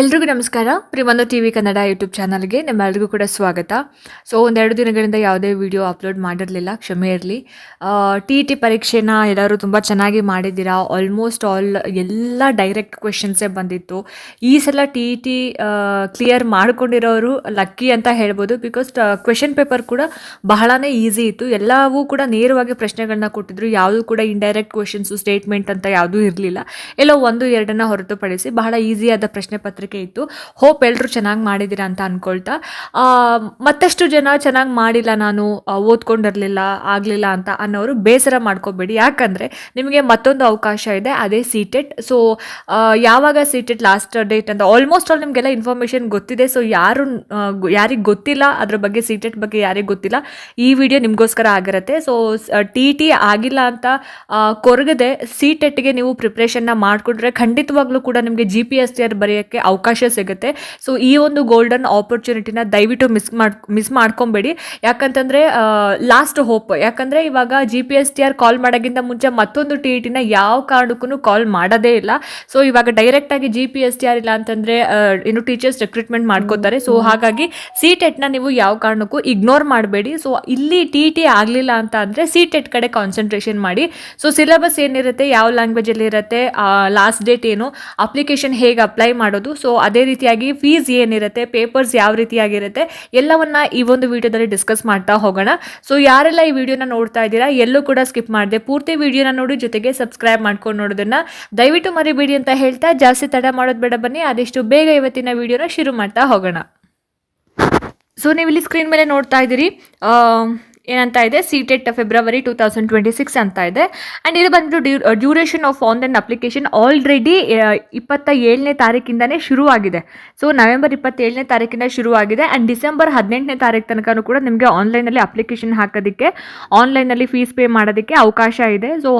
ಎಲ್ರಿಗೂ ನಮಸ್ಕಾರ. ಪ್ರಿಮಂದು ಟಿ ವಿ ಕನ್ನಡ ಯೂಟ್ಯೂಬ್ ಚಾನಲ್ಗೆ ನಿಮ್ಮೆಲ್ರಿಗೂ ಕೂಡ ಸ್ವಾಗತ. ಸೊ ಒಂದೆರಡು ದಿನಗಳಿಂದ ಯಾವುದೇ ವಿಡಿಯೋ ಅಪ್ಲೋಡ್ ಮಾಡಿರಲಿಲ್ಲ, ಕ್ಷಮೆ ಇರಲಿ. ಟಿ ಟಿ ಪರೀಕ್ಷೆನ ಎಲ್ಲರೂ ತುಂಬ ಚೆನ್ನಾಗಿ ಮಾಡಿದ್ದೀರಾ? ಆಲ್ಮೋಸ್ಟ್ ಆಲ್ ಎಲ್ಲ ಡೈರೆಕ್ಟ್ ಕ್ವೆಶನ್ಸೇ ಬಂದಿತ್ತು. ಈ ಸಲ ಟಿ ಟಿ ಕ್ಲಿಯರ್ ಮಾಡ್ಕೊಂಡಿರೋರು ಲಕ್ಕಿ ಅಂತ ಹೇಳ್ಬೋದು. ಬಿಕಾಸ್ ಕ್ವೆಶನ್ ಪೇಪರ್ ಕೂಡ ಬಹಳನೇ ಈಸಿ ಇತ್ತು. ಎಲ್ಲವೂ ಕೂಡ ನೇರವಾಗಿ ಪ್ರಶ್ನೆಗಳನ್ನ ಕೊಟ್ಟಿದ್ರು. ಯಾವುದು ಕೂಡ ಇಂಡೈರೆಕ್ಟ್ ಕ್ವೆಶನ್ಸು ಸ್ಟೇಟ್ಮೆಂಟ್ ಅಂತ ಯಾವುದೂ ಇರಲಿಲ್ಲ. ಎಲ್ಲೋ ಒಂದು, ಎರಡನ್ನ ಹೊರತುಪಡಿಸಿ ಬಹಳ ಈಸಿಯಾದ ಪ್ರಶ್ನೆ ಪತ್ರಿಕೆ ಇತ್ತು. ಹೋಪ್ ಎಲ್ಲರೂ ಚೆನ್ನಾಗಿ ಮಾಡಿದ್ದೀರಾ ಅಂತ ಅಂದ್ಕೊಳ್ತಾ ಮತ್ತಷ್ಟು ಜನ ಚೆನ್ನಾಗಿ ಮಾಡಿಲ್ಲ ನಾನು ಓದ್ಕೊಂಡಿರಲಿಲ್ಲ, ಆಗಲಿಲ್ಲ ಅಂತ ಅನ್ನೋರು ಬೇಸರ ಮಾಡ್ಕೋಬೇಡಿ. ಯಾಕಂದರೆ ನಿಮಗೆ ಮತ್ತೊಂದು ಅವಕಾಶ ಇದೆ, ಅದೇ ಸೀಟೆಟ್ ಸೊ ಯಾವಾಗ ಸೀಟೆಟ್ ಲಾಸ್ಟ್ ಡೇಟ್ ಅಂತ ಆಲ್ಮೋಸ್ಟ್ ಆಲ್ ನಿಮಗೆಲ್ಲ ಇನ್ಫಾರ್ಮೇಷನ್ ಗೊತ್ತಿದೆ. ಸೊ ಯಾರು ಯಾರಿಗೆ ಗೊತ್ತಿಲ್ಲ, ಅದ್ರ ಬಗ್ಗೆ ಸೀಟೆಟ್ ಬಗ್ಗೆ ಯಾರಿಗೆ ಗೊತ್ತಿಲ್ಲ, ಈ ವಿಡಿಯೋ ನಿಮಗೋಸ್ಕರ ಆಗಿರುತ್ತೆ. ಸೊ ಟಿ ಟಿ ಆಗಿಲ್ಲ ಅಂತ ಕೊರಗದೆ ಸಿ ಟೆಟ್ಗೆ ನೀವು ಪ್ರಿಪ್ರೇಷನ್ನ ಮಾಡಿಕೊಂಡ್ರೆ ಖಂಡಿತವಾಗ್ಲೂ ಕೂಡ ನಿಮಗೆ G P S T R ಬರೆಯೋಕ್ಕೆ ಅವಕಾಶ ಸಿಗುತ್ತೆ. ಸೊ ಈ ಒಂದು ಗೋಲ್ಡನ್ ಆಪರ್ಚುನಿಟಿನ ದಯವಿಟ್ಟು ಮಿಸ್ ಮಾಡ್ ಮಿಸ್ ಮಾಡ್ಕೊಬೇಡಿ. ಯಾಕಂತಂದರೆ ಲಾಸ್ಟ್ ಹೋಪ್ ಯಾಕಂದರೆ ಇವಾಗ G P S T R call ಮಾಡೋಕ್ಕಿಂತ ಮುಂಚೆ ಮತ್ತೊಂದು ಟಿ ಇ ಟಿನ ಯಾವ ಕಾರಣಕ್ಕೂ ಕಾಲ್ ಮಾಡೋದೇ ಇಲ್ಲ. ಸೊ ಇವಾಗ ಡೈರೆಕ್ಟಾಗಿ G P S T R ಇಲ್ಲ ಅಂತಂದರೆ ಇನ್ನು ಟೀಚರ್ಸ್ ರೆಕ್ರೂಟ್ಮೆಂಟ್ ಮಾಡ್ಕೋತಾರೆ. ಸೊ ಹಾಗಾಗಿ ಸಿ ಟೆಟ್ನ ನೀವು ಯಾವ ಕಾರಣಕ್ಕೂ ಇಗ್ನೋರ್ ಮಾಡಬೇಡಿ. ಸೊ ಇಲ್ಲಿ ಟಿ ಟಿ ಆಗಲಿಲ್ಲ ಅಂತ ಅಂದರೆ ಸಿ ಟೆಟ್ ಕಡೆ ಕಾನ್ಸಂಟ್ರೇಷನ್ ಮಾಡಿ. ಸೊ ಸಿಲೆಬಸ್ ಏನಿರುತ್ತೆ ಯಾವ ಲ್ಯಾಂಗ್ವೇಜಲ್ಲಿ ಇರುತ್ತೆ ಲಾಸ್ಟ್ ಡೇಟ್ ಏನು ಅಪ್ಲಿಕೇಶನ್ ಹೇಗೆ ಅಪ್ಲೈ ಮಾಡೋದು. ಸೊ ಅದೇ ರೀತಿಯಾಗಿ ಫೀಸ್ ಏನಿರುತ್ತೆ ಪೇಪರ್ಸ್ ಯಾವ ರೀತಿಯಾಗಿರುತ್ತೆ, ಎಲ್ಲವನ್ನ ಈ ಒಂದು ವಿಡಿಯೋದಲ್ಲಿ ಡಿಸ್ಕಸ್ ಮಾಡ್ತಾ ಹೋಗೋಣ. ಸೊ ಯಾರೆಲ್ಲ ಈ ವಿಡಿಯೋನ ನೋಡ್ತಾ ಇದ್ದೀರಾ, ಎಲ್ಲೂ ಕೂಡ ಸ್ಕಿಪ್ ಮಾಡಿದೆ. ಪೂರ್ತಿ ವಿಡಿಯೋನ ನೋಡಿ ಜೊತೆಗೆ ಸಬ್ಸ್ಕ್ರೈಬ್ ಮಾಡ್ಕೊಂಡು ನೋಡೋದನ್ನ ದಯವಿಟ್ಟು ಮರಿಬೇಡಿ ಅಂತ ಹೇಳ್ತಾ ಜಾಸ್ತಿ ತಡ ಮಾಡೋದು ಬೇಡ ಬನ್ನಿ, ಆದಷ್ಟು ಬೇಗ ಇವತ್ತಿನ ವಿಡಿಯೋನ ಶುರು ಮಾಡ್ತಾ ಹೋಗೋಣ. ಸೊ ನೀವು ಇಲ್ಲಿ ಸ್ಕ್ರೀನ್ ಮೇಲೆ ನೋಡ್ತಾ ಇದ್ದೀರಿ ಏನಂತ ಇದೆ. CTET February two thousand twenty six ಅಂತ ಇದೆ. ಆ್ಯಂಡ್ ಇದು ಬಂದ್ಬಿಟ್ಟು duration of online application already ಇಪ್ಪತ್ತ ಏಳನೇ ತಾರೀಕಿಂದನೇ ಶುರು ಆಗಿದೆ ಸೊ ನವೆಂಬರ್ ಇಪ್ಪತ್ತೇಳನೇ ತಾರೀಕಿಂದ ಶುರು ಆಗಿದೆ ಆ್ಯಂಡ್ ಡಿಸೆಂಬರ್ ಹದಿನೆಂಟನೇ ತಾರೀಕು ತನಕ ಕೂಡ ನಿಮಗೆ ಆನ್ಲೈನಲ್ಲಿ ಅಪ್ಲಿಕೇಶನ್ ಹಾಕೋದಕ್ಕೆ ಆನ್ಲೈನಲ್ಲಿ ಫೀಸ್ ಪೇ ಮಾಡೋದಕ್ಕೆ ಅವಕಾಶ ಇದೆ. ಸೊ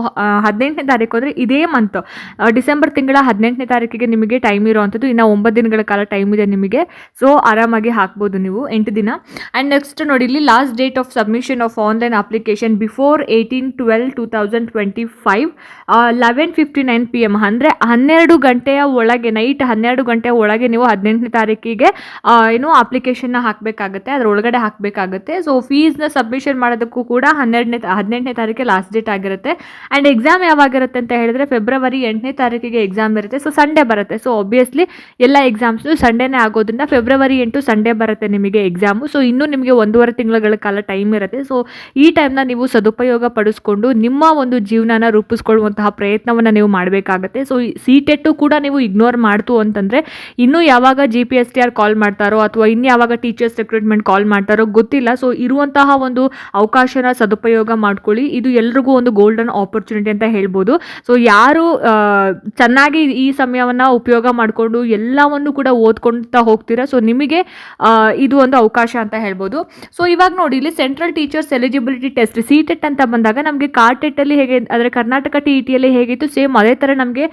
ಹದಿನೆಂಟನೇ ತಾರೀಕು ಅಂದರೆ ಇದೇ ಮಂತ್ ಡಿಸೆಂಬರ್ ತಿಂಗಳ ಹದಿನೆಂಟನೇ ತಾರೀಕಿಗೆ ನಿಮಗೆ ಟೈಮ್ ಇರುವಂಥದ್ದು. ಇನ್ನು ಒಂಬತ್ತು ದಿನಗಳ ಕಾಲ ಟೈಮ್ ಇದೆ ನಿಮಗೆ. ಸೊ ಆರಾಮಾಗಿ ಹಾಕ್ಬೋದು ನೀವು ಎಂಟು ದಿನ. ಆ್ಯಂಡ್ ನೆಕ್ಸ್ಟ್ ನೋಡಿ, ಇಲ್ಲಿ last date of submission of online application before eighteen twelve two thousand twenty five eleven fifty nine P M ಅಂದರೆ ಹನ್ನೆರಡು ಗಂಟೆಯ ಒಳಗೆ ನೈಟ್ ಹನ್ನೆರಡು ಗಂಟೆಯ ಒಳಗೆ ನೀವು ಹದಿನೆಂಟನೇ ತಾರೀಕಿಗೆ ಏನು ಅಪ್ಲಿಕೇಶನ್ನ ಹಾಕಬೇಕಾಗುತ್ತೆ, ಅದ್ರ ಒಳಗಡೆ ಹಾಕಬೇಕಾಗುತ್ತೆ. ಸೊ ಫೀಸ್ನ ಸಬ್ಮಿಷನ್ ಮಾಡೋದಕ್ಕೂ ಕೂಡ ಹನ್ನೆರಡನೇ, ಹದಿನೆಂಟನೇ ತಾರೀಕಿಗೆ ಲಾಸ್ಟ್ ಡೇಟ್ ಆಗಿರುತ್ತೆ. ಆ್ಯಂಡ್ ಎಕ್ಸಾಮ್ ಯಾವಾಗಿರುತ್ತೆ ಅಂತ ಹೇಳಿದ್ರೆ ಫೆಬ್ರವರಿ ಎಂಟನೇ ತಾರೀಕಿಗೆ ಎಕ್ಸಾಮ್ ಇರುತ್ತೆ. ಸೊ ಸಂಡೇ ಬರುತ್ತೆ. ಸೊ ಒಬ್ವಿಯಸ್ಲಿ ಎಲ್ಲ ಎಕ್ಸಾಮ್ಸು ಸಂಡೇನೇ ಆಗೋದ್ರಿಂದ ಫೆಬ್ರವರಿ ಎಂಟು ಸಂಡೇ ಬರುತ್ತೆ ನಿಮಗೆ ಎಕ್ಸಾಮು ಸೊ ಇನ್ನೂ ನಿಮಗೆ ಒಂದೂವರೆ ತಿಂಗಳ ಕಾಲ ಟೈಮ್ ಇರುತ್ತೆ. ಸೊ ಈ ಟೈಮ್ನ ನೀವು ಸದುಪಯೋಗ ಪಡಿಸ್ಕೊಂಡು ನಿಮ್ಮ ಒಂದು ಜೀವನನ ರೂಪಿಸ್ಕೊಳ್ಳುವಂತಹ ಪ್ರಯತ್ನವನ್ನು ನೀವು ಮಾಡಬೇಕಾಗತ್ತೆ. ಸೊ ಸಿ ಟೆಟ್ಟು ಕೂಡ ನೀವು ಇಗ್ನೋರ್ ಮಾಡ್ತು ಅಂತಂದರೆ, ಇನ್ನೂ ಯಾವಾಗ G P S T R call ಮಾಡ್ತಾರೋ ಅಥವಾ ಇನ್ನು ಯಾವಾಗ ಟೀಚರ್ಸ್ ರಿಕ್ರೂಟ್ಮೆಂಟ್ ಕಾಲ್ ಮಾಡ್ತಾರೋ ಗೊತ್ತಿಲ್ಲ. ಸೊ ಇರುವಂತಹ ಒಂದು ಅವಕಾಶನ ಸದುಪಯೋಗ ಮಾಡ್ಕೊಳ್ಳಿ. ಇದು ಎಲ್ರಿಗೂ ಒಂದು ಗೋಲ್ಡನ್ ಆಪರ್ಚುನಿಟಿ ಅಂತ ಹೇಳ್ಬೋದು. ಸೊ ಯಾರು ಚೆನ್ನಾಗಿ ಈ ಸಮಯವನ್ನು ಉಪಯೋಗ ಮಾಡಿಕೊಂಡು ಎಲ್ಲವನ್ನು ಕೂಡ ಓದ್ಕೊಳ್ತಾ ಹೋಗ್ತೀರಾ? ಸೊ ನಿಮಗೆ ಇದು ಒಂದು ಅವಕಾಶ ಅಂತ ಹೇಳ್ಬೋದು. ಸೊ ಇವಾಗ ನೋಡಿ, ಇಲ್ಲಿ central teachers eligibility test C TET ಅಂತ ಬಂದಾಗ ನಮಗೆ ಕಾರ್ ಟೆಟ್ಟಲ್ಲಿ ಹೇಗೆ, ಅಂದರೆ ಕರ್ನಾಟಕ ಟಿ ಇ ಟಿಯಲ್ಲಿ ಹೇಗಿತ್ತು ಸೇಮ್ ಅದೇ ಥರ ನಮಗೆ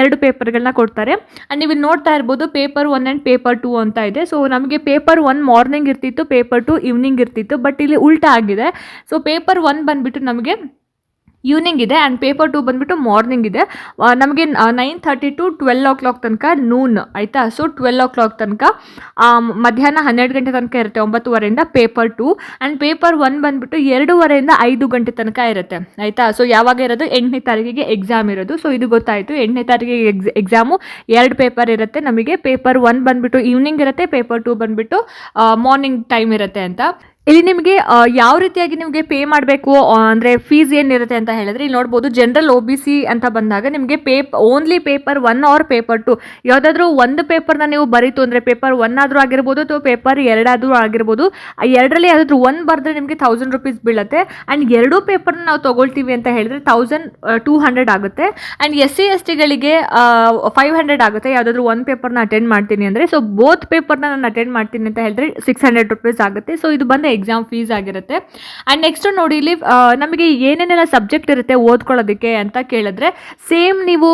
ಎರಡು ಪೇಪರ್ಗಳನ್ನ ಕೊಡ್ತಾರೆ. ಆ್ಯಂಡ್ ನೀವು ಇಲ್ಲಿ ನೋಡ್ತಾ ಇರ್ಬೋದು paper one and paper two ಅಂತ ಇದೆ. ಸೊ ನಮಗೆ ಪೇಪರ್ ಒನ್ ಮಾರ್ನಿಂಗ್ ಇರ್ತಿತ್ತು ಪೇಪರ್ ಟು ಈವ್ನಿಂಗ್ ಇರ್ತಿತ್ತು ಬಟ್ ಇಲ್ಲಿ ಉಲ್ಟಾ ಆಗಿದೆ. ಸೊ ಪೇಪರ್ ಒನ್ ಬಂದುಬಿಟ್ಟು ನಮಗೆ ಈವ್ನಿಂಗ್ ಇದೆ ಆ್ಯಂಡ್ ಪೇಪರ್ ಟು ಬಂದುಬಿಟ್ಟು ಮಾರ್ನಿಂಗ್ ಇದೆ. ನಮಗೆ nine thirty to twelve o'clock ತನಕ ನೂನ್ ಆಯಿತಾ? ಸೊ ಟ್ವೆಲ್ ಓ ಕ್ಲಾಕ್ ತನಕ ಮಧ್ಯಾಹ್ನ ಹನ್ನೆರಡು ಗಂಟೆ ತನಕ ಇರುತ್ತೆ, ಒಂಬತ್ತುವರೆಯಿಂದ paper two and paper one ಬಂದುಬಿಟ್ಟು ಎರಡೂವರೆಯಿಂದ ಐದು ಗಂಟೆ ತನಕ ಇರುತ್ತೆ, ಆಯಿತಾ? ಸೊ ಯಾವಾಗ ಇರೋದು? ಎಂಟನೇ ತಾರೀಕಿಗೆ ಎಕ್ಸಾಮ್ ಇರೋದು. ಸೊ ಇದು ಗೊತ್ತಾಯಿತು. ಎಂಟನೇ ತಾರೀಕಿಗೆ ಎಕ್ಸ್ ಎಕ್ಸಾಮು ಎರಡು ಪೇಪರ್ ಇರುತ್ತೆ ನಮಗೆ. ಪೇಪರ್ ಒನ್ ಬಂದುಬಿಟ್ಟು ಈವ್ನಿಂಗ್ ಇರುತ್ತೆ ಪೇಪರ್ ಟು ಬಂದುಬಿಟ್ಟು ಮಾರ್ನಿಂಗ್ ಟೈಮ್ ಇರುತ್ತೆ ಅಂತ. ಇಲ್ಲಿ ನಿಮಗೆ ಯಾವ ರೀತಿಯಾಗಿ ನಿಮಗೆ ಪೇ ಮಾಡಬೇಕು ಅಂದರೆ ಫೀಸ್ ಏನಿರುತ್ತೆ ಅಂತ ಹೇಳಿದ್ರೆ, ಇಲ್ಲಿ ನೋಡ್ಬೋದು ಜನರಲ್ ಒ ಬಿ ಸಿ ಅಂತ ಬಂದಾಗ ನಿಮಗೆ ಪೇಪ್ only paper one or paper two ಯಾವುದಾದ್ರೂ ಒಂದು ಪೇಪರ್ನ ನೀವು ಬರೀತು ಅಂದರೆ ಪೇಪರ್ ಒನ್ ಆದರೂ ಆಗಿರ್ಬೋದು ಅಥವಾ ಪೇಪರ್ ಎರಡಾದರೂ ಆಗಿರ್ಬೋದು ಎರಡರಲ್ಲಿ ಯಾವುದಾದ್ರೂ ಒನ್ ಬರೆದ್ರೆ ನಿಮಗೆ ಥೌಸಂಡ್ ರುಪೀಸ್ ಬೀಳುತ್ತೆ. ಆ್ಯಂಡ್ ಎರಡೂ ಪೇಪರ್ನ ನಾವು ತೊಗೊಳ್ತೀವಿ ಅಂತ ಹೇಳಿದ್ರೆ ತೌಸಂಡ್ ಟೂ ಹಂಡ್ರೆಡ್ ಆಗುತ್ತೆ. ಆ್ಯಂಡ್ ಎಸ್ ಸಿ ಎಸ್ ಟಿಗಳಿಗೆ ಫೈವ್ ಹಂಡ್ರೆಡ್ ಆಗುತ್ತೆ. ಯಾವುದಾದ್ರೂ ಒಂದು ಪೇಪರ್ನ ಅಟೆಂಡ್ ಮಾಡ್ತೀನಿ ಅಂದರೆ ಸೊ ಬೋತ್ ಪೇಪರ್ನ ನಾನು ಅಟೆಂಡ್ ಮಾಡ್ತೀನಿ ಅಂತ ಹೇಳಿದ್ರೆ ಸಿಕ್ಸ್ ಹಂಡ್ರೆಡ್ ರುಪೀಸ್ ಆಗುತ್ತೆ. ಸೊ ಇದು ಬಂದು ಎಕ್ಸಾಮ್ ಫೀಸ್ ಆಗಿರುತ್ತೆ. ಆ್ಯಂಡ್ ನೆಕ್ಸ್ಟ್ ನೋಡಿ ಇಲ್ಲಿ ನಮಗೆ ಏನೇನೆಲ್ಲ ಸಬ್ಜೆಕ್ಟ್ ಇರುತ್ತೆ ಓದ್ಕೊಳ್ಳೋದಕ್ಕೆ ಅಂತ ಕೇಳಿದ್ರೆ ಸೇಮ್ ನೀವು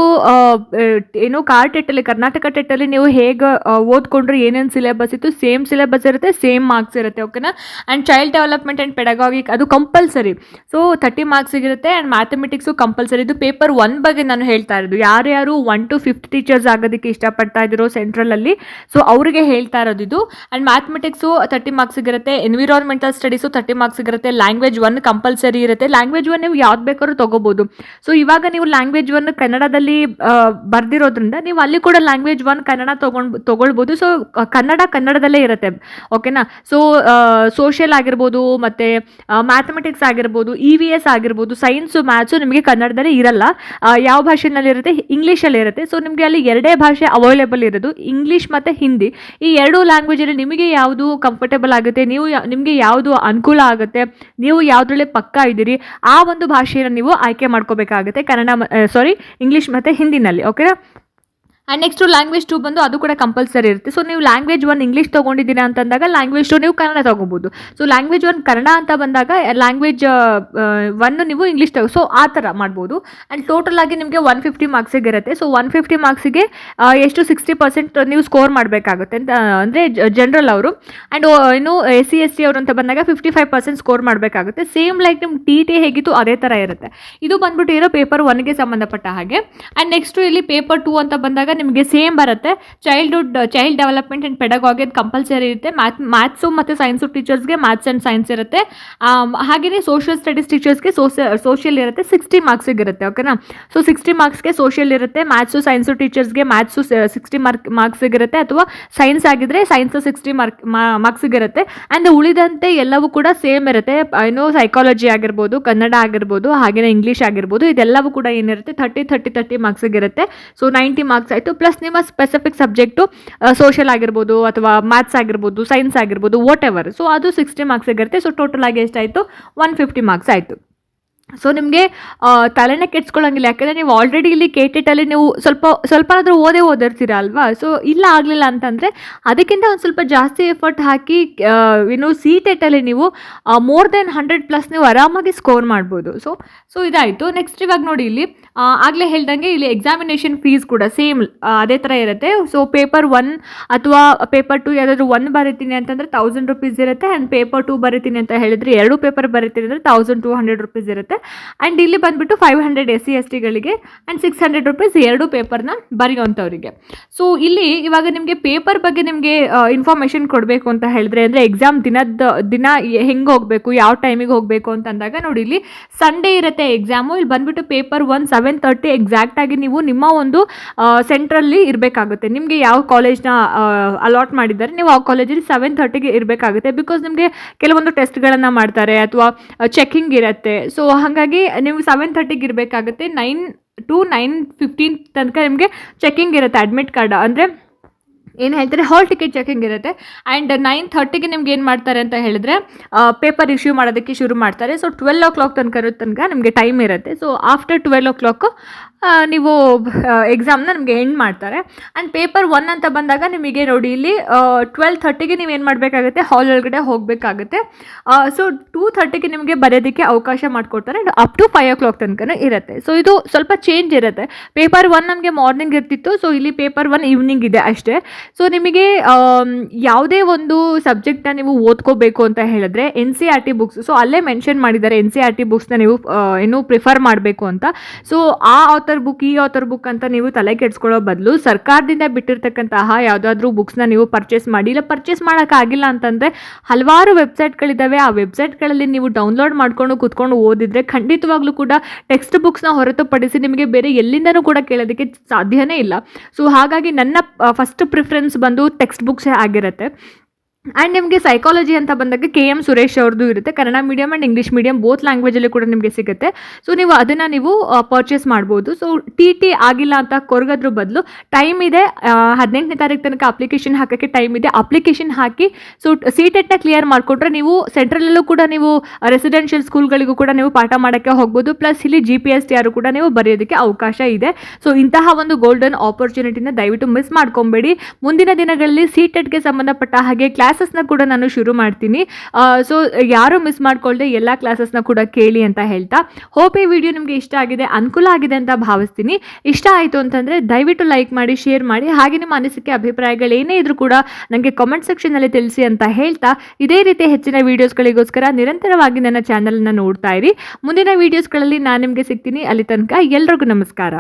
ಏನು ಕಾರ್ ಟೆಟ್ಟಲ್ಲಿ ಕರ್ನಾಟಕ ಟೆಟ್ಟಲ್ಲಿ ನೀವು ಹೇಗೆ ಓದ್ಕೊಂಡ್ರೆ ಏನೇನು ಸಿಲೆಬಸ್ ಇತ್ತು ಸೇಮ್ ಸಿಲೆಬಸ್ ಇರುತ್ತೆ ಸೇಮ್ ಮಾರ್ಕ್ಸ್ ಇರುತ್ತೆ ಓಕೆನಾ and child development and pedagogic ಅದು ಕಂಪಲ್ಸರಿ ಸೊ ತರ್ಟಿ ಮಾರ್ಕ್ಸ್ ಇರುತ್ತೆ ಆ್ಯಂಡ್ ಮ್ಯಾಥಮೆಟಿಕ್ಸು ಕಂಪಲ್ಸರಿ ಇದು ಪೇಪರ್ ಒನ್ ಬಗ್ಗೆ ನಾನು ಹೇಳ್ತಾ ಇರೋದು. ಯಾರ್ಯಾರು ಒನ್ ಟು ಫಿಫ್ತ್ ಟೀಚರ್ಸ್ ಆಗೋದಕ್ಕೆ ಇಷ್ಟಪಡ್ತಾ ಇದ್ದೀರೋ ಸೆಂಟ್ರಲಲ್ಲಿ ಸೊ ಅವರಿಗೆ ಹೇಳ್ತಾ ಇರೋದು ಇದು. ಆ್ಯಂಡ್ ಮ್ಯಾಥಮೆಟಿಕ್ಸು ತರ್ಟಿ ಮಾರ್ಕ್ಸ್ ಇರುತ್ತೆ ಎನ್ವಿರಾನ್ಮೆಂಟಲ್ ಸ್ಟಡೀಸು ತರ್ಟಿ ಮಾರ್ಕ್ಸ್ ಇರುತ್ತೆ. ಲ್ಯಾಂಗ್ವೇಜ್ ಒನ್ ಕಂಪಲ್ಸರಿ ಇರುತ್ತೆ. ಲ್ಯಾಂಗ್ವೇಜ್ ಒನ್ ನೀವು ಯಾವ್ದು ಬೇಕಾದ್ರೂ ತೊಗೋಬೋದು. ಸೊ ಇವಾಗ ನೀವು ಲ್ಯಾಂಗ್ವೇಜ್ ಒನ್ ಕನ್ನಡದಲ್ಲಿ ಬರ್ದಿರೋದ್ರಿಂದ ನೀವು ಅಲ್ಲಿ ಕೂಡ ಲ್ಯಾಂಗ್ವೇಜ್ ಒನ್ ಕನ್ನಡ ತೊಗೊಂಡು, ತೊಗೊಳ್ಬೋದು. ಸೊ ಕನ್ನಡ ಕನ್ನಡದಲ್ಲೇ ಇರುತ್ತೆ. ಓಕೆನಾ ಸೊ ಸೋಷಿಯಲ್ ಆಗಿರ್ಬೋದು, ಮತ್ತು ಮ್ಯಾಥಮೆಟಿಕ್ಸ್ ಆಗಿರ್ಬೋದು ಇ ವಿ ಎಸ್ ಆಗಿರ್ಬೋದು ಸೈನ್ಸು ಮ್ಯಾಥ್ಸು ನಿಮಗೆ ಕನ್ನಡದಲ್ಲಿ ಇರಲ್ಲ. ಯಾವ ಭಾಷೆನಲ್ಲಿ ಇರುತ್ತೆ? ಇಂಗ್ಲೀಷಲ್ಲಿ ಇರುತ್ತೆ. ಸೊ ನಿಮಗೆ ಅಲ್ಲಿ ಎರಡೇ ಭಾಷೆ ಅವೈಲೇಬಲ್ ಇರೋದು. ಇಂಗ್ಲೀಷ್ ಮತ್ತು ಹಿಂದಿ ಈ ಎರಡೂ ಲ್ಯಾಂಗ್ವೇಜಲ್ಲಿ ನಿಮಗೆ ಯಾವುದು ಕಂಫರ್ಟೇಬಲ್ ಆಗುತ್ತೆ? ನೀವು ನಿಮಗೆ ಯಾವುದು ಅನುಕೂಲ ಆಗುತ್ತೆ, ನೀವು ಯಾವುದ್ರಲ್ಲಿ ಪಕ್ಕ ಇದ್ದೀರಿ, ಆ ಒಂದು ಭಾಷೆಯನ್ನು ನೀವು ಆಯ್ಕೆ ಮಾಡ್ಕೋಬೇಕಾಗುತ್ತೆ ಕನ್ನಡ ಸಾರಿ ಇಂಗ್ಲೀಷ್ ಮತ್ತು ಹಿಂದಿನಲ್ಲಿ ಓಕೆನಾ ಆ್ಯಂಡ್ ನೆಕ್ಸ್ಟು ಲ್ಯಾಂಗ್ವೇಜ್ ಟು ಬಂದು ಅದು ಕೂಡ ಕಂಪಲ್ಸರಿ ಇರುತ್ತೆ. ಸೊ ನೀವು ಲ್ಯಾಂಗ್ವೇಜ್ ಒನ್ ಇಂಗ್ಲೀಷ್ ತೊಗೊಂಡಿದ್ದೀರಾ ಅಂತಂದಾಗ ಲ್ಯಾಂಗ್ವೇಜ್ ಟು ನೀವು ಕನ್ನಡ ತೊಗೋಬೋದು. ಸೊ ಲ್ಯಾಂಗ್ವೇಜ್ ಒನ್ ಕನ್ನಡ ಅಂತ ಬಂದಾಗ ಲ್ಯಾಂಗ್ವೇಜ್ ಒನ್ ನೀವು ಇಂಗ್ಲೀಷ್ ತಗೋ ಸೊ ಆ ಥರ ಮಾಡ್ಬೋದು. ಆ್ಯಂಡ್ ಟೋಟಲ್ ಆಗಿ ನಿಮಗೆ ಒನ್ ಫಿಫ್ಟಿ ಮಾರ್ಕ್ಸಿಗೆ ಇರುತ್ತೆ. ಸೊ ಒನ್ ಫಿಫ್ಟಿ ಮಾರ್ಕ್ಸಿಗೆ ಎಷ್ಟು ಸಿಕ್ಸ್ಟಿ ಪರ್ಸೆಂಟ್ ನೀವು ಸ್ಕೋರ್ ಮಾಡಬೇಕಾಗುತ್ತೆ ಅಂತ ಅಂದರೆ ಜನರಲ್ ಅವರು. ಆ್ಯಂಡ್ ಇನ್ನು ಎಸ್ ಸಿ ಎಸ್ ಸಿ ಅವರು ಅಂತ ಬಂದಾಗ ಫಿಫ್ಟಿ ಫೈವ್ ಪರ್ಸೆಂಟ್ ಸ್ಕೋರ್ ಮಾಡಬೇಕಾಗುತ್ತೆ. ಸೇಮ್ ಲೈಕ್ ನಿಮ್ಮ ಟಿ ಟಿ ಹೇಗಿತ್ತು ಅದೇ ಥರ ಇರುತ್ತೆ. ಇದು ಬಂದ್ಬಿಟ್ಟು ಇರೋ ಪೇಪರ್ ಒನ್ಗೆ ಸಂಬಂಧಪಟ್ಟ ಹಾಗೆ. ಆ್ಯಂಡ್ ನೆಕ್ಸ್ಟು ಇಲ್ಲಿ ಪೇಪರ್ ಟು ಅಂತ ಬಂದಾಗ ನಿಮಗೆ ಸೇಮ್ ಬರುತ್ತೆ. Childhood child development and pedagogy ಅದು ಕಂಪಲ್ಸರಿ ಇರುತ್ತೆ. ಮ್ಯಾಥ್ ಮ್ಯಾಥ್ಸು ಮತ್ತು ಸೈನ್ಸು ಟೀಚರ್ಸ್ಗೆ ಮ್ಯಾಥ್ಸ್ ಆ್ಯಂಡ್ ಸೈನ್ಸ್ ಇರುತ್ತೆ. ಹಾಗೆಯೇ ಸೋಷಿಯಲ್ ಸ್ಟಡೀಸ್ ಟೀಚರ್ಸ್ಗೆ ಸೋಸ ಸೋಷಿಯಲ್ ಇರುತ್ತೆ. ಸಿಕ್ಸ್ಟಿ ಮಾರ್ಕ್ಸಿಗೆ ಇರುತ್ತೆ ಓಕೆನಾ ಸೊ ಸಿಕ್ಸ್ಟಿ ಮಾರ್ಕ್ಸ್ಗೆ ಸೋಷಿಯಲ್ ಇರುತ್ತೆ. ಮ್ಯಾಥ್ಸು ಸೈನ್ಸು ಟೀಚರ್ಸ್ಗೆ ಮ್ಯಾಥ್ಸು ಸಿಕ್ಸ್ಟಿ ಮಾರ್ಕ್ ಮಾರ್ಕ್ಸಿಗೆ ಇರುತ್ತೆ ಅಥವಾ ಸೈನ್ಸ್ ಆಗಿದ್ರೆ ಸೈನ್ಸು ಸಿಕ್ಸ್ಟಿ ಮಾರ್ಕ್ ಮಾರ್ಕ್ಸಿಗೆ ಇರುತ್ತೆ ಆ್ಯಂಡ್ ಉಳಿದಂತೆ ಎಲ್ಲವೂ ಕೂಡ ಸೇಮ್ ಇರುತ್ತೆ. ಏನು ಸೈಕಾಲಜಿ ಆಗಿರ್ಬೋದು, ಕನ್ನಡ ಆಗಿರ್ಬೋದು ಹಾಗೆಯೇ ಇಂಗ್ಲೀಷ್ ಆಗಿರ್ಬೋದು, ಇದೆಲ್ಲವೂ ಕೂಡ ಏನಿರುತ್ತೆ? ಥರ್ಟಿ ಥರ್ಟಿ ತರ್ಟಿ ಮಾರ್ಕ್ಸಿಗೆ ಇರುತ್ತೆ ಸೊ ನೈಂಟಿ ಮಾರ್ಕ್ಸ್ ಆಯಿತು ಪ್ಲಸ್ ನಿಮ್ಮ ಸ್ಪೆಸಿಫಿಕ್ ಸಬ್ಜೆಕ್ಟು ಸೋಷಿಯಲ್ ಆಗಿರ್ಬೋದು ಅಥವಾ ಮ್ಯಾಥ್ಸ್ ಆಗಿರ್ಬೋದು ಸೈನ್ಸ್ ಆಗಿರ್ಬೋದು ವಾಟ್ ಎವರ್ ಸೊ ಅದು ಸಿಕ್ಸ್ಟಿ ಮಾರ್ಕ್ಸ್ ಸಿಗುತ್ತೆ. ಸೊ ಟೋಟಲ್ ಆಗಿ ಎಷ್ಟಾಯಿತು? ಒನ್ ಫಿಫ್ಟಿ ಮಾರ್ಕ್ಸ್ ಆಯಿತು. ಸೊ ನಿಮಗೆ ತಲೆನೇ ಕೆಡ್ಸ್ಕೊಳ್ಳೋಂಗಿಲ್ಲ ಯಾಕಂದರೆ ನೀವು ಆಲ್ರೆಡಿ ಇಲ್ಲಿ ಕೆ ಟೆಟಲ್ಲಿ ನೀವು ಸ್ವಲ್ಪ ಸ್ವಲ್ಪ ಆದರೂ ಓದೇ ಓದಿರ್ತೀರ ಅಲ್ವಾ? ಸೊ ಇಲ್ಲ ಆಗಲಿಲ್ಲ ಅಂತಂದರೆ ಅದಕ್ಕಿಂತ ಒಂದು ಸ್ವಲ್ಪ ಜಾಸ್ತಿ ಎಫರ್ಟ್ ಹಾಕಿ ಇನ್ನು ಸಿ ಟೆಟಲ್ಲಿ ನೀವು ಮೋರ್ ದೆನ್ ಹಂಡ್ರೆಡ್ ಪ್ಲಸ್ ನೀವು ಆರಾಮಾಗಿ ಸ್ಕೋರ್ ಮಾಡ್ಬೋದು. ಸೊ ಸೊ ಇದಾಯಿತು. ನೆಕ್ಸ್ಟ್ ಇವಾಗ ನೋಡಿ ಇಲ್ಲಿ ಆಗಲೇ ಹೇಳ್ದಂಗೆ ಇಲ್ಲಿ ಎಕ್ಸಾಮಿನೇಷನ್ ಫೀಸ್ ಕೂಡ ಸೇಮ್ ಅದೇ ಥರ ಇರುತ್ತೆ. ಸೊ ಪೇಪರ್ ಒನ್ ಅಥವಾ ಪೇಪರ್ ಟು ಯಾವುದಾದ್ರೂ ಒನ್ ಬರೀತೀನಿ ಅಂತಂದರೆ ತೌಸಂಡ್ ರುಪೀಸ್ ಇರುತ್ತೆ ಆ್ಯಂಡ್ ಪೇಪರ್ ಟು ಬರೀತೀನಿ ಅಂತ ಹೇಳಿದ್ರೆ ಎರಡು ಪೇಪರ್ ಬರೀತೀನಿ ಅಂದರೆ ತೌಸಂಡ್ ಟು ಹಂಡ್ರೆಡ್ ರುಪೀಸ್ ಇರುತ್ತೆ. ಆ್ಯಂಡ್ ಇಲ್ಲಿ ಬಂದುಬಿಟ್ಟು five hundred S C S ಟಿಗಳಿಗೆ and six hundred rupees ಎರಡು ಪೇಪರ್ನ ಬರೆಯುವಂಥವ್ರಿಗೆ. ಸೊ ಇಲ್ಲಿ ಇವಾಗ ನಿಮಗೆ ಪೇಪರ್ ಬಗ್ಗೆ ನಿಮಗೆ ಇನ್ಫಾರ್ಮೇಷನ್ ಕೊಡಬೇಕು ಅಂತ ಹೇಳಿದ್ರೆ, ಅಂದರೆ ಎಕ್ಸಾಮ್ ದಿನದ, ದಿನ ಹೆಂಗೆ ಹೋಗಬೇಕು, ಯಾವ ಟೈಮಿಗೆ ಹೋಗಬೇಕು ಅಂತ ಅಂದಾಗ ನೋಡಿ, ಇಲ್ಲಿ ಸಂಡೇ ಇರುತ್ತೆ ಎಕ್ಸಾಮು ಇಲ್ಲಿ ಬಂದುಬಿಟ್ಟು ಪೇಪರ್ ಒನ್ ಸೆವೆನ್ ತರ್ಟಿ ಎಕ್ಸಾಕ್ಟಾಗಿ ನೀವು ನಿಮ್ಮ ಒಂದು ಸೆಂಟ್ರಲ್ಲಿ ಇರಬೇಕಾಗುತ್ತೆ. ನಿಮಗೆ ಯಾವ ಕಾಲೇಜ್ನ ಅಲಾಟ್ ಮಾಡಿದ್ದಾರೆ, ನೀವು ಆ ಕಾಲೇಜಲ್ಲಿ ಸೆವೆನ್ ತರ್ಟಿಗೆ ಇರಬೇಕಾಗುತ್ತೆ. ಬಿಕಾಸ್ ನಿಮಗೆ ಕೆಲವೊಂದು ಟೆಸ್ಟ್ಗಳನ್ನು ಮಾಡ್ತಾರೆ, ಅಥವಾ ಚೆಕಿಂಗ್ ಇರುತ್ತೆ. ಸೊ ಹಾಗಾಗಿ ನೀವು ಸೆವೆನ್ ತರ್ಟಿಗೆ ಇರಬೇಕಾಗುತ್ತೆ. ನೈನ್ ಟು ನೈನ್ ಫಿಫ್ಟೀನ್ ತನಕ ನಿಮಗೆ ಚೆಕಿಂಗ್ ಇರುತ್ತೆ ಅಡ್ಮಿಟ್ ಕಾರ್ಡ್ ಅಂದರೆ ಏನು ಹೇಳ್ತಾರೆ? ಹಾಲ್ ಟಿಕೆಟ್ ಚೆಕಿಂಗ್ ಇರುತ್ತೆ. ಆ್ಯಂಡ್ ನೈನ್ ಥರ್ಟಿಗೆ ನಿಮ್ಗೆ ಏನು ಮಾಡ್ತಾರೆ ಅಂತ ಹೇಳಿದ್ರೆ ಪೇಪರ್ ಇಶ್ಯೂ ಮಾಡೋದಕ್ಕೆ ಶುರು ಮಾಡ್ತಾರೆ. ಸೊ ಟ್ವೆಲ್ ಓ ಕ್ಲಾಕ್ ತನಕ ಇರೋ ತನಕ ನಿಮಗೆ ಟೈಮ್ ಇರುತ್ತೆ. So after twelve o'clock ನೀವು ಎಕ್ಸಾಮ್ನ ನಿಮಗೆ ಎಂಡ್ ಮಾಡ್ತಾರೆ. ಆ್ಯಂಡ್ ಪೇಪರ್ ಒನ್ ಅಂತ ಬಂದಾಗ ನಿಮಗೆ ನೋಡಿ ಇಲ್ಲಿ ಟ್ವೆಲ್ ಥರ್ಟಿಗೆ ನೀವು ಏನು ಮಾಡಬೇಕಾಗುತ್ತೆ? ಹಾಲ್ ಒಳಗಡೆ ಹೋಗಬೇಕಾಗುತ್ತೆ. ಸೊ ಟೂ ಥರ್ಟಿಗೆ ನಿಮಗೆ ಬರೆಯೋದಕ್ಕೆ ಅವಕಾಶ ಮಾಡಿಕೊಡ್ತಾರೆ. Up to five o'clock ತನಕ ಇರುತ್ತೆ. ಸೊ ಇದು ಸ್ವಲ್ಪ ಚೇಂಜ್ ಇರುತ್ತೆ. ಪೇಪರ್ ಒನ್ ನಮಗೆ ಮಾರ್ನಿಂಗ್ ಇರ್ತಿತ್ತು. ಸೊ ಇಲ್ಲಿ ಪೇಪರ್ ಒನ್ ಈವ್ನಿಂಗ್ ಇದೆ ಅಷ್ಟೇ. ಸೊ ನಿಮಗೆ ಯಾವುದೇ ಒಂದು ಸಬ್ಜೆಕ್ಟ್ನ ನೀವು ಓದ್ಕೋಬೇಕು ಅಂತ ಹೇಳಿದ್ರೆ N C R T books so ಅಲ್ಲೇ ಮೆನ್ಷನ್ ಮಾಡಿದ್ದಾರೆ ಎನ್ ಸಿ ಆರ್ ಟಿ ಬುಕ್ಸ್ನ ನೀವು ಏನು ಪ್ರಿಫರ್ ಮಾಡಬೇಕು ಅಂತ. ಸೊ ಆ ಆಥರ್ ಬುಕ್ ಈ ಆಥರ್ ಬುಕ್ ಅಂತ ನೀವು ತಲೆ ಕೆಡಿಸ್ಕೊಳ್ಳೋ ಬದಲು ಸರ್ಕಾರದಿಂದ ಬಿಟ್ಟಿರ್ತಕ್ಕಂತಹ ಯಾವುದಾದ್ರೂ ಬುಕ್ಸ್ನ ನೀವು ಪರ್ಚೇಸ್ ಮಾಡಿ, ಇಲ್ಲ ಪರ್ಚೇಸ್ ಮಾಡೋಕ್ಕಾಗಿಲ್ಲ ಅಂತಂದರೆ ಹಲವಾರು ವೆಬ್ಸೈಟ್ಗಳಿದ್ದಾವೆ ಆ ವೆಬ್ಸೈಟ್ಗಳಲ್ಲಿ ನೀವು ಡೌನ್ಲೋಡ್ ಮಾಡ್ಕೊಂಡು ಕೂತ್ಕೊಂಡು ಓದಿದ್ರೆ ಖಂಡಿತವಾಗ್ಲೂ ಕೂಡ ಟೆಕ್ಸ್ಟ್ ಬುಕ್ಸ್ನ ಹೊರತುಪಡಿಸಿ ನಿಮಗೆ ಬೇರೆ ಎಲ್ಲಿಂದನೂ ಕೂಡ ಕೇಳೋದಕ್ಕೆ ಸಾಧ್ಯನೇ ಇಲ್ಲ. ಸೊ ಹಾಗಾಗಿ ನನ್ನ ಫಸ್ಟ್ ಪ್ರಿಫರೆನ್ಸ್ ಬಂದು ಟೆಕ್ಸ್ಟ್ ಬುಕ್ಸೇ ಆಗಿರುತ್ತೆ. ಆ್ಯಂಡ್ ನಿಮಗೆ ಸೈಕಾಲಜಿ ಅಂತ ಬಂದಾಗ ಕೆ ಎಂ ಸುರೇಶ್ ಅವ್ರದ್ದು ಇರುತ್ತೆ. Kannada medium and English medium both ಲ್ಯಾಂಗ್ವೇಜಲ್ಲಿ ಕೂಡ ನಿಮಗೆ ಸಿಗುತ್ತೆ. ಸೊ ನೀವು ಅದನ್ನು ನೀವು ಪರ್ಚೇಸ್ ಮಾಡ್ಬೋದು. ಸೊ ಟಿ ಟಿ ಆಗಿಲ್ಲ ಅಂತ ಕೊರಗೋದ್ರ ಬದಲು ಟೈಮ್ ಇದೆ. ಹದಿನೆಂಟನೇ ತಾರೀಕು ತನಕ ಅಪ್ಲಿಕೇಶನ್ ಹಾಕೋಕ್ಕೆ ಟೈಮ್ ಇದೆ. ಅಪ್ಲಿಕೇಶನ್ ಹಾಕಿ ಸೊ ಸಿ ಟೆಟ್ನ ಕ್ಲಿಯರ್ ಮಾಡಿಕೊಟ್ರೆ ನೀವು ಸೆಂಟ್ರಲಲ್ಲೂ ಕೂಡ ನೀವು ರೆಸಿಡೆನ್ಷಿಯಲ್ ಸ್ಕೂಲ್ಗಳಿಗೂ ಕೂಡ ನೀವು ಪಾಠ ಮಾಡೋಕ್ಕೆ ಹೋಗ್ಬೋದು. ಪ್ಲಸ್ ಇಲ್ಲಿ ಜಿ ಪಿ ಎಸ್ ಟಿ ಆರು ಕೂಡ ನೀವು ಬರೆಯೋದಕ್ಕೆ ಅವಕಾಶ ಇದೆ. ಸೊ ಇಂತಹ ಒಂದು ಗೋಲ್ಡನ್ ಆಪರ್ಚುನಿಟಿನ ದಯವಿಟ್ಟು ಮಿಸ್ ಮಾಡ್ಕೊಬೇಡಿ. ಮುಂದಿನ ದಿನಗಳಲ್ಲಿ ಸಿ ಟೆಟ್ಗೆ ಸಂಬಂಧಪಟ್ಟ ಹಾಗೆ ಕ್ಲಾಸ್ ಕ್ಲಾಸಸ್ನ ಕೂಡ ನಾನು ಶುರು ಮಾಡ್ತೀನಿ. ಸೊ ಯಾರು ಮಿಸ್ ಮಾಡ್ಕೊಳ್ದೆ ಎಲ್ಲ ಕ್ಲಾಸಸ್ನ ಕೂಡ ಕೇಳಿ ಅಂತ ಹೇಳ್ತಾ. ಹೋಪ್ ಈ ವಿಡಿಯೋ ನಿಮಗೆ ಇಷ್ಟ ಆಗಿದೆ, ಅನುಕೂಲ ಆಗಿದೆ ಅಂತ ಭಾವಿಸ್ತೀನಿ. ಇಷ್ಟ ಆಯಿತು ಅಂತಂದರೆ ದಯವಿಟ್ಟು ಲೈಕ್ ಮಾಡಿ ಶೇರ್ ಮಾಡಿ. ಹಾಗೆ ನಿಮ್ಮ ಅನಿಸಿಕೆ, ಅಭಿಪ್ರಾಯಗಳು ಏನೇ ಇದ್ರೂ ಕೂಡ ನನಗೆ ಕಾಮೆಂಟ್ ಸೆಕ್ಷನಲ್ಲಿ ತಿಳಿಸಿ ಅಂತ ಹೇಳ್ತಾ. ಇದೇ ರೀತಿ ಹೆಚ್ಚಿನ ವೀಡಿಯೋಸ್ಗಳಿಗೋಸ್ಕರ ನಿರಂತರವಾಗಿ ನನ್ನ ಚಾನೆಲ್ನ ನೋಡ್ತಾ ಇರಿ. ಮುಂದಿನ ವೀಡಿಯೋಸ್ಗಳಲ್ಲಿ ನಾನು ನಿಮಗೆ ಸಿಗ್ತೀನಿ. ಅಲ್ಲಿ ತನಕ ಎಲ್ರಿಗೂ ನಮಸ್ಕಾರ.